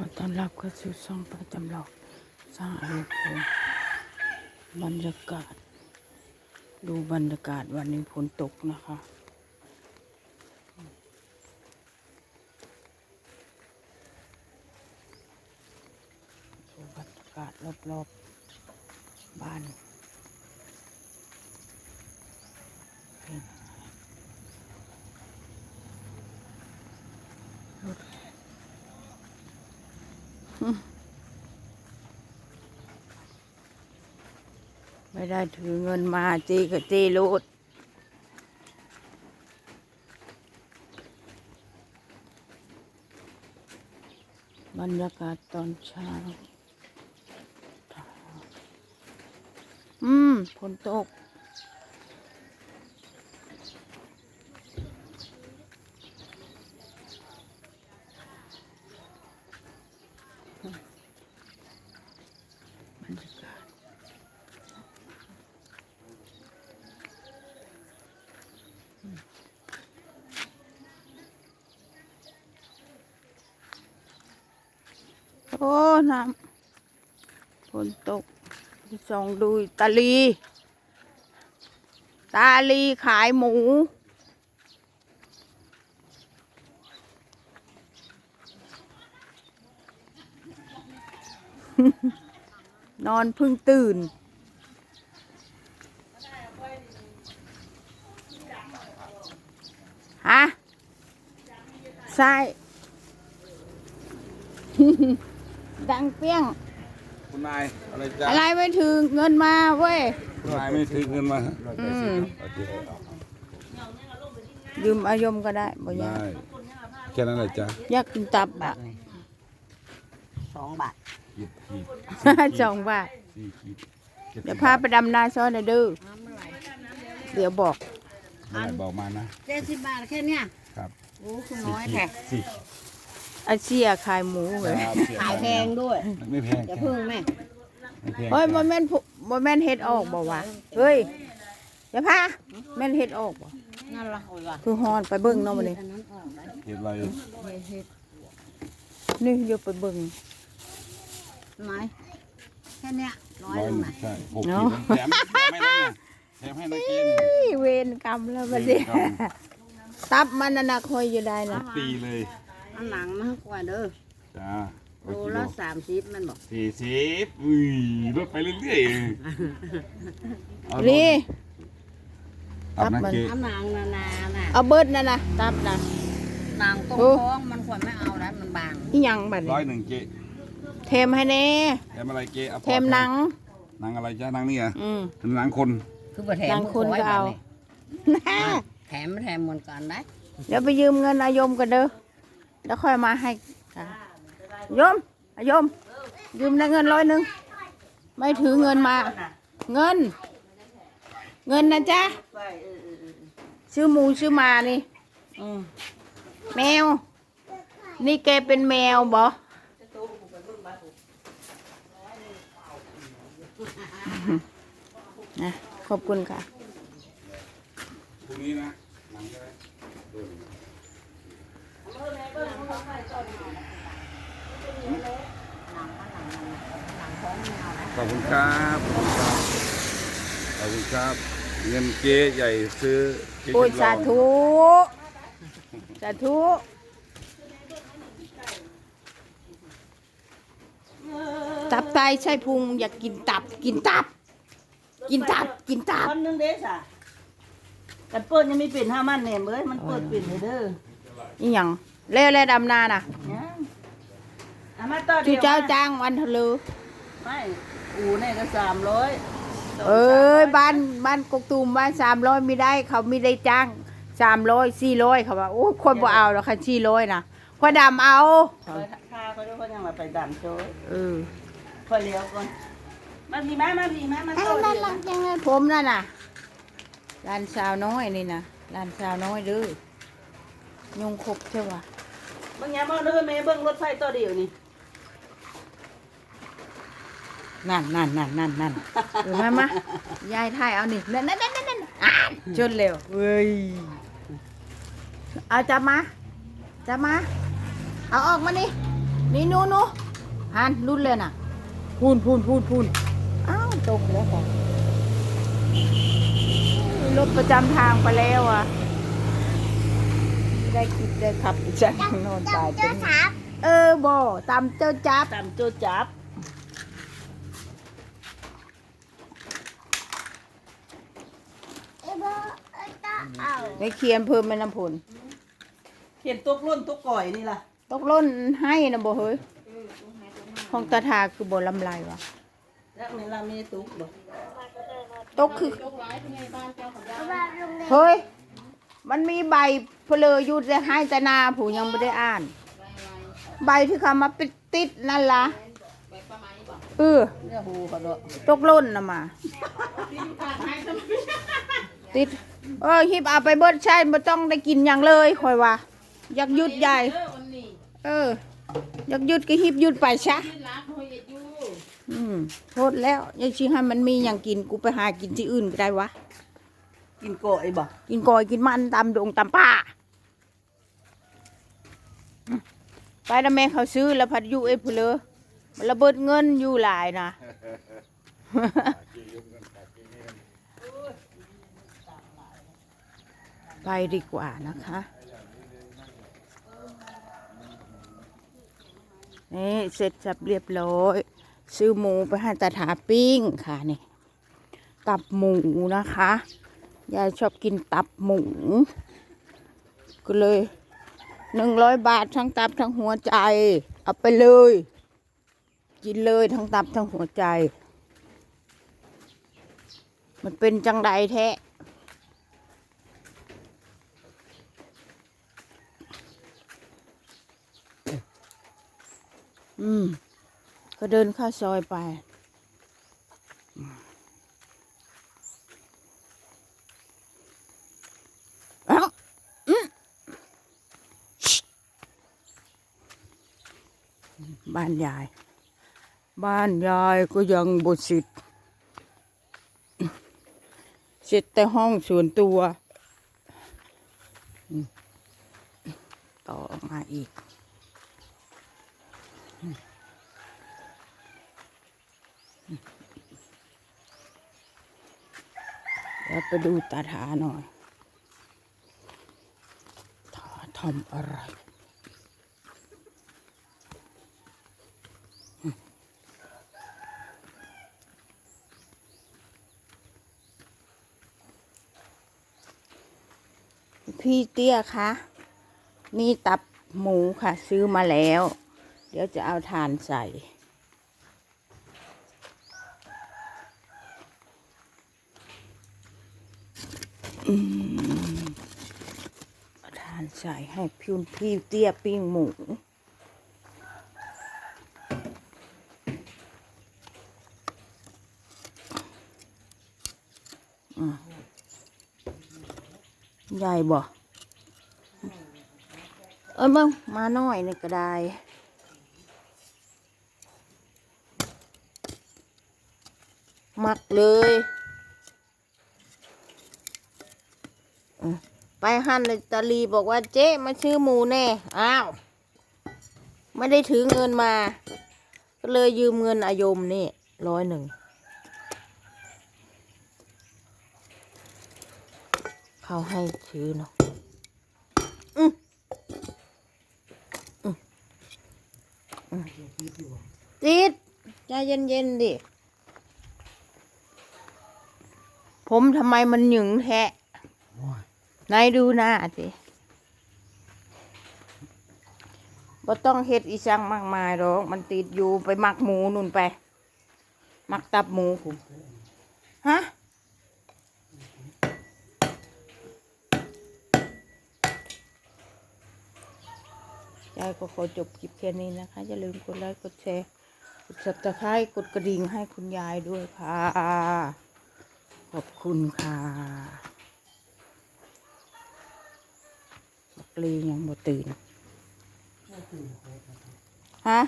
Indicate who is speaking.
Speaker 1: อต้อนรับเข้าสู่ช่องประจำหลอกสร้างอารมณ์บรรยากาศ ดูบรรยากาศวันนี้ฝนตกนะคะดูบรรยากาศรอบๆบ้านเป็น ได้ถือเงินมาจีกับจีรูดบรรยากาศตอนเช้า อืมฝนตก บรรยากาศ โอ้น้ำฝนตกส่องดูตาลี ตาลีขายหมู นอนเพิ่งตื่น ฮะใช่ ดังเปี้ยง
Speaker 2: คุณนายอะไรจ๊ะ
Speaker 1: อะไรไม่ถึงเงินมาเว้ย
Speaker 2: คุณนายไม่ถือเงินมา
Speaker 1: อืม ยืมอายมก็ได้บ่ยา
Speaker 2: ได้
Speaker 1: ก
Speaker 2: แค่นั้นเลยจ้ะ
Speaker 1: อยากกินตับอะ
Speaker 3: สองบาท
Speaker 2: ขีดขีด
Speaker 1: สองบาท
Speaker 2: สี่ขีดจ็
Speaker 1: เดี๋ยวพาไปดำนาซ้อนหน่อยเด้อเดี๋ยวบอก
Speaker 2: เมื่อไหร่บอกมานะ
Speaker 3: เจ็ดสิบบาทแค่เนี้ย
Speaker 2: ครับ
Speaker 3: โอ้คือ
Speaker 2: สี่
Speaker 3: น้อย
Speaker 2: ขี
Speaker 3: แท้
Speaker 2: ดสี่
Speaker 1: อาเซียขายหมูเลย
Speaker 2: ครับเสี
Speaker 3: ขายแพงด้วย
Speaker 2: ไม่แพง
Speaker 3: อย่าพึ่งแม่
Speaker 2: ไม่แพง
Speaker 1: เฮ้ยบ่แม่นผู้บ่แม่นเฮ็ดออกบ่วะเฮ้ยเดี๋ยวพาแม่นเฮ็ดออกบ่
Speaker 3: นั่นละโอ้ยว่ะ
Speaker 1: คือฮอนไปเบิ่งเนาะมื้อนี้
Speaker 3: อันนั้นออกได้
Speaker 2: เห็ดอะไร
Speaker 3: เฮ็ดเฮ็ด
Speaker 1: นี่เดี๋ยวไปเบิ่ง
Speaker 3: ไหนแค่เนี้ยร้อย
Speaker 2: ร้อย
Speaker 3: ห
Speaker 2: ห
Speaker 3: นึ่
Speaker 2: นึ่
Speaker 3: ง
Speaker 2: ง
Speaker 3: น่ะ
Speaker 2: ใช่หก
Speaker 1: เนาะ
Speaker 2: ขีดแถมแถมให้นะแถมให้นะเกณฑ์
Speaker 1: เฮ้ยเวรกรรมแล้วบัดนี้
Speaker 2: เวรกรรม
Speaker 1: ตับมันน่ะนะคอยอยู่ได้นะ
Speaker 2: ปีเลย
Speaker 3: อันหลังมากกว่าเด้อ
Speaker 2: จ้า
Speaker 3: โลละสามสิบมันบอก
Speaker 2: สี่สิบอุ้ยลดไปเรื่อยๆเอาลด
Speaker 1: นี่
Speaker 2: ตับนะเก
Speaker 3: อันหลังนานาน่ะ
Speaker 1: เอาเบิดนั่นน่ะตับน่ะ
Speaker 3: หลังตรง
Speaker 1: โอ้
Speaker 3: ท้องมันควรไม่เอาแล้วมันบาง
Speaker 1: อีหยังบัด
Speaker 2: ร้
Speaker 1: นี้
Speaker 2: อยหนึ่งเก
Speaker 1: เทมให้แน่
Speaker 2: แถมอะไรเกอาพอ
Speaker 1: เทมหนัง
Speaker 2: หนังอะไรจ้าหนังนี่เหรอ
Speaker 1: อืม
Speaker 2: หนังคน
Speaker 3: คือบ่แถม
Speaker 1: บางคนก็เอา
Speaker 3: ร้ยบทนี่แถมแถมเหมือนกันได้
Speaker 1: เดี๋ยวไปยืมเงินอายมกันเด้อ แล้วค่อยมาให้ค่ะโยมยม ยืมได้เงินร้อยหนึ่งไม่ถือเงินมา เงิน เงินนะจ๊ะซื้อหมูซื้อมานี่แมว นี่แกเป็นแมวบอนะขอบคุณค่ะ
Speaker 2: พรุ่งนี้นะหนังใช่ไหม ขอบคุณครับขอบคุณครับขอบคุณครับ เงินเก๊ใหญ่ซื้อเก๊
Speaker 1: โอ้ย
Speaker 2: จำล
Speaker 1: สา
Speaker 2: อง
Speaker 1: ธุสาธุตับไตไส้พุงอยากกินตับ กินตับ กินตับ กินตับ
Speaker 4: คนหนึงเด้สะกันเปิดยังไม่เป็นห้ามันเนี่ยเอ้ยมันเปิดเป็นเลยเด้อ
Speaker 1: นี่หยัง เล่เล่ดำนาน่ะ
Speaker 4: เนี่ยเอามาต่อ
Speaker 1: จู
Speaker 4: เดียว
Speaker 1: เจ้า
Speaker 4: มา
Speaker 1: จ้างวันทะลือ
Speaker 4: ไม่อูเนี่ยก็สามร้อย
Speaker 1: เอ้ยบ้านบ้านกกตูมบ้านสามร้อยไม่ได้ เขาไม่ได้จ้างสามร้อยสี่ร้อยเขาว่าโอ้ยคนบ่เอาแล้วค่ะสี่ร้อยนะพอดำเอา
Speaker 4: คอยค่าเขาด้วยเขายังมาไปดันโจ้ย
Speaker 1: เออ
Speaker 4: คอยเลี้ยวก่อนมาดีมามาดีมามา
Speaker 1: อัน
Speaker 4: ต่อ
Speaker 1: นั้น
Speaker 4: เดียว
Speaker 1: ลักยังไงผมนั่นน่ะร้านสาวน้อยนี่นะร้านสาวน้อยเด้อยุงครบใช่ปะ
Speaker 4: เบิ่งยามเอาเด้อแม่เบิ่งรถไฟต่อเดียวนี่
Speaker 1: นั่นนั่นนั่นนั่นนั่นเออมามายายถ่ายเอานี่นั่นนั่นนั่นนั่นนั่นอ่านจนเร็วเว้ยเอาจับมาจับมา เอาออกมานี่นี่หนูหนูหันรุดเลยน่ะพูนพูนพูนพูนอ้าวตกแล้วค่ะรถประจำทางไปแล้วอะ ไม่ได้คิดได้ขับจากโนอนตายเป็นเออบ่ตามเจ้าจับ
Speaker 4: ตามโจจับ
Speaker 1: ในเคียมเพิ่มแม่น้ำพล
Speaker 4: เห็นตกล้นตกก่อยนี่ล่ะ
Speaker 1: ตกล้นให้นะบ่เฮ้ยของตาทาคือบ่ลำลายวะ
Speaker 4: แล้วเวลามีตุกบ่
Speaker 1: ตกคือ เฮ้ย มันมีใบ เพลออยู่แต่ให้แต่นาผู้ยังไม่ได้อ่าน ใบที่เขามาปิดติดนั่นล่ะเออ
Speaker 4: เนี่ยหูเขาดอก
Speaker 1: ตกล้นนะมา ติด เออฮิบเอาไปเบิดใช่ไม่ต้องได้กินอย่างเลยคอยว่าอยากหยุดใหญ่ เออ อยากหยุดก็ฮิบหยุดไปซะอืมโทษแล้วยังชิให้มันมีอย่างกินกูไปหากินที่อื่นก็ได้วะ
Speaker 4: กินก่อยบ่
Speaker 1: กินกอยกินมันตามดงตามป่าอืม ไปนะแม่เขาซื้อแล้วพัดอยูเอฟเลยมันระเบิดเงินอยู่หลายนะไปดีกว่านะคะนี่เสร็จสับเรียบร้อย ซื้อหมูไปให้ตาถาปิ้งค่ะนี่ตับหมูนะคะยายชอบกินตับหมูก็เลย หนึ่งร้อยบาททั้งตับทั้งหัวใจ เอาไปเลย กินเลยทั้งตับทั้งหัวใจ มันเป็นจังใดแท้อืม ก็เดินเข้าซอยไป เอ้าอืมชิ บ้านยาย บ้านยายก็ยังบดสิทธิ์เสร็จแต่ห้องส่วนตัว ต่อมาอีกอืมเดี๋ยวไปดูตาถาหน่อยถ้าทำอะไร พี่เตี้ยคะนี่ตับหมูค่ะ ซื้อมาแล้ว เดี๋ยวจะเอาทานใส่ ทานใส่ให้พิวพี่เตี้ยปิ้งหมูใหญ่บ่ เอ้ยมึงมาหน่อยนี่ก็ได้มักเลยไปหั่นเลยตาลีบอกว่าเจ๊มาชื่อหมูแน่ อ้าว ไม่ได้ถือเงินมา ก็เลยยืมเงินอายมนี่ร้อยหนึ่ง เขาให้ถือเนาะอืมอืมอืม ติดใจเย็นๆดิ ผมทำไมมันหยึงแท้ไหนดูหน้าสิบ่ต้องเฮ็ดอีสังมากมายหรอก มันติดอยู่ไปหมักหมูนุ่นไปหมักตับหมูผมฮะ ยาย ก็ขอจบคลิปแค่นี้นะคะ อย่าลืมกดไลค์กดแชร์กดสับตะไคร้กดกระดิ่งให้คุณยายด้วยค่ะ ขอบคุณค่ะกลียังบ่ตื่นฮะ